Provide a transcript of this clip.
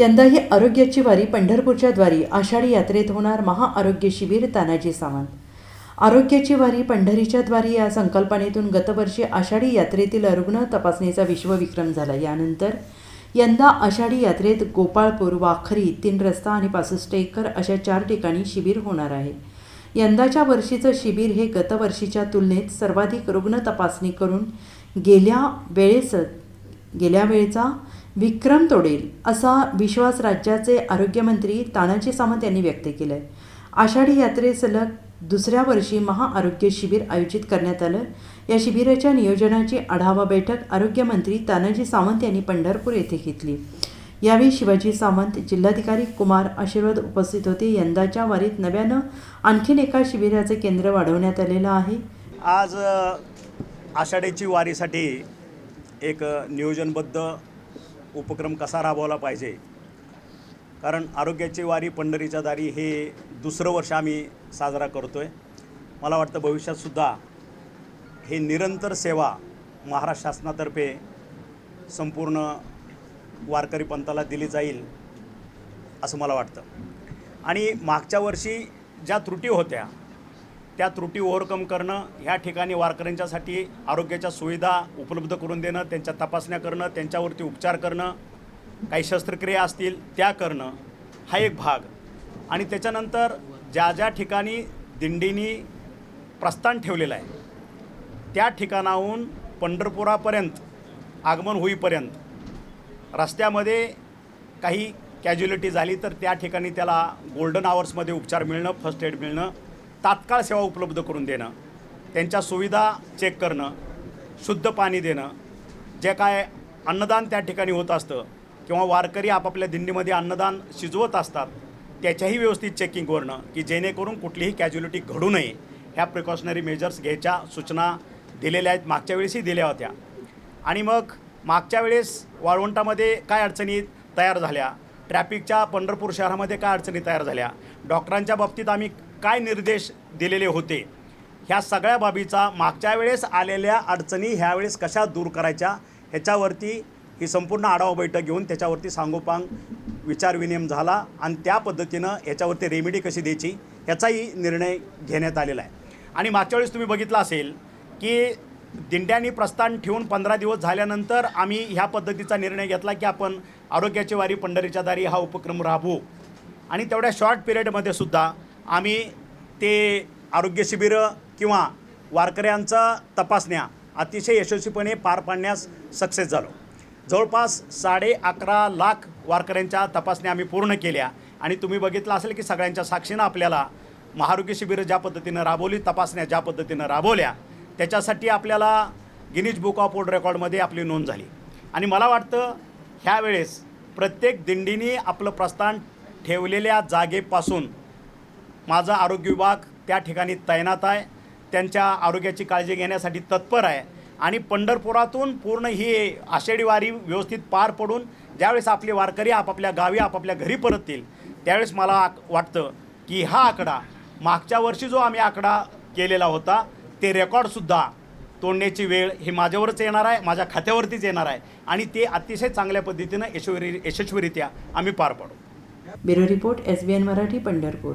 यंदाही आरोग्याची वारी पंढरपूरच्या द्वारी आषाढी यात्रेत होणार महाआरोग्य शिबिर तानाजी सावंत. आरोग्याची वारी पंढरीच्या द्वारी या संकल्पनेतून गतवर्षी आषाढी यात्रेतील रुग्ण तपासणीचा विश्वविक्रम झाला. यानंतर यंदा आषाढी यात्रेत गोपाळपूर वाखरी तीन रस्ता आणि पासष्ट एकर अशा चार ठिकाणी शिबिर होणार आहे. यंदाच्या वर्षीचं शिबिर हे गतवर्षीच्या तुलनेत सर्वाधिक रुग्ण तपासणी करून गेल्या वेळेस गेल्या वेळेचा विक्रम तोडेल असा विश्वास राज्याचे आरोग्यमंत्री तानाजी सावंत यांनी व्यक्त केला आहे आषाढी यात्रे सलग दुसऱ्या वर्षी महाआरोग्य शिबिर आयोजित करण्यात आलं. या शिबिराच्या नियोजनाची आढावा बैठक आरोग्यमंत्री तानाजी सावंत यांनी पंढरपूर येथे घेतली. यावेळी शिवाजी सावंत जिल्हाधिकारी कुमार आशीर्वाद उपस्थित होते. यंदाच्या वारीत नव्यानं आणखीन एका शिबिराचे केंद्र वाढवण्यात आलेलं आहे. आज आषाढीची वारीसाठी एक नियोजनबद्ध उपक्रम कसा राबवला पाहिजे? कारण आरोग्याची वारी पंढरीच्या दारी हे दुसरं वर्ष आम्ही साजरा करतो आहे मला वाटतं भविष्यातसुद्धा हे निरंतर सेवा महाराष्ट्र शासनातर्फे संपूर्ण वारकरी पंथाला दिली जाईल असं मला वाटतं. आणि मागच्या वर्षी ज्या त्रुटी होत्या त्या त्रुटी ओव्हरकम करणं ह्या ठिकाणी वारकऱ्यांच्यासाठी आरोग्याच्या सुविधा उपलब्ध करून देणं त्यांच्या तपासण्या करणं त्यांच्यावरती उपचार करणं काही शस्त्रक्रिया असतील त्या करणं हा एक भाग. आणि त्याच्यानंतर ज्या ज्या ठिकाणी दिंडीनी प्रस्थान ठेवलेलं आहे त्या ठिकाणाहून पंढरपुरापर्यंत आगमन होईपर्यंत रस्त्यामध्ये काही कॅज्युलिटी झाली तर त्या ठिकाणी त्याला गोल्डन आवर्समध्ये उपचार मिळणं फर्स्ट एड मिळणं तात्काळ सेवा उपलब्ध करून देणं त्यांच्या सुविधा चेक करणं शुद्ध पाणी देणं जे काय अन्नदान त्या ठिकाणी होत असतं किंवा वारकरी आपापल्या दिंडीमध्ये अन्नदान शिजवत असतात त्याच्याही व्यवस्थित चेकिंग करणं की जेणेकरून कुठलीही कॅज्युलिटी घडू नये. ह्या प्रिकॉशनरी मेजर्स घ्यायच्या सूचना दिलेल्या आहेत मागच्या वेळेसही दिल्या होत्या. आणि मग मागच्या वेळेस वाळवंटामध्ये काय अडचणी तयार झाल्या? ट्रॅफिकच्या पंढरपूर शहरामध्ये काय अडचणी तयार झाल्या? डॉक्टरांच्या बाबतीत आम्ही काय निर्देश दिलेले होते? ह्या सगळ्या बाबीचा मागच्या वेळेस आलेल्या अडचणी ह्यावेळेस कशा दूर करायच्या? ह्याच्यावरती ही संपूर्ण आढावा बैठक घेऊन त्याच्यावरती सांगोपांग विचारविनिमय झाला आणि त्या पद्धतीनं याच्यावरती रेमेडी कशी द्यायची ह्याचाही निर्णय घेण्यात आलेला आहे. आणि मागच्या वेळेस तुम्ही बघितलं असेल की दिंड्यांनी प्रस्थान ठेवून पंधरा दिवस झाल्यानंतर आम्ही ह्या पद्धतीचा निर्णय घेतला की आपण आरोग्याची वारी पंढरीच्या दारी हा उपक्रम राबवू. आणि तेवढ्या शॉर्ट पिरियडमध्ये सुद्धा आम्ही ते आरोग्य शिबिरं किंवा वारकऱ्यांचा तपासण्या अतिशय यशस्वीपणे पार पाडण्यास सक्सेस झालो. जवळपास साडे अकरा लाख वारकऱ्यांच्या तपासण्या आम्ही पूर्ण केल्या आणि तुम्ही बघितलं असेल की सगळ्यांच्या साक्षीनं आपल्याला महारोग्य शिबिरं ज्या पद्धतीनं राबवली तपासण्या ज्या पद्धतीनं राबवल्या त्याच्यासाठी आपल्याला गिनीज बुक ऑफ वर्ल्ड रेकॉर्डमध्ये आपली नोंद झाली. आणि मला वाटतं ह्यावेळेस प्रत्येक दिंडीने आपलं प्रस्थान ठेवलेल्या जागेपासून माझा आरोग्य विभाग त्या ठिकाणी तैनात आहे. त्यांच्या आरोग्याची काळजी घेण्यासाठी तत्पर आहे. आणि पंढरपुरातून पूर्ण ही आषाढी वारी व्यवस्थित पार पडून ज्यावेळेस आपले वारकरी आपापल्या गावी आपापल्या घरी परततील त्यावेळेस मला वाटतं की हा आकडा मागच्या वर्षी जो आम्ही आकडा केलेला होता ते रेकॉर्डसुद्धा तोडण्याची वेळ ही माझ्यावरच येणार आहे माझ्या खात्यावरतीच येणार आहे. आणि ते अतिशय चांगल्या पद्धतीनं यशस्वी यशस्वीरित्या आम्ही पार पाडू. Bureau report S B N Marathi Pandharpur.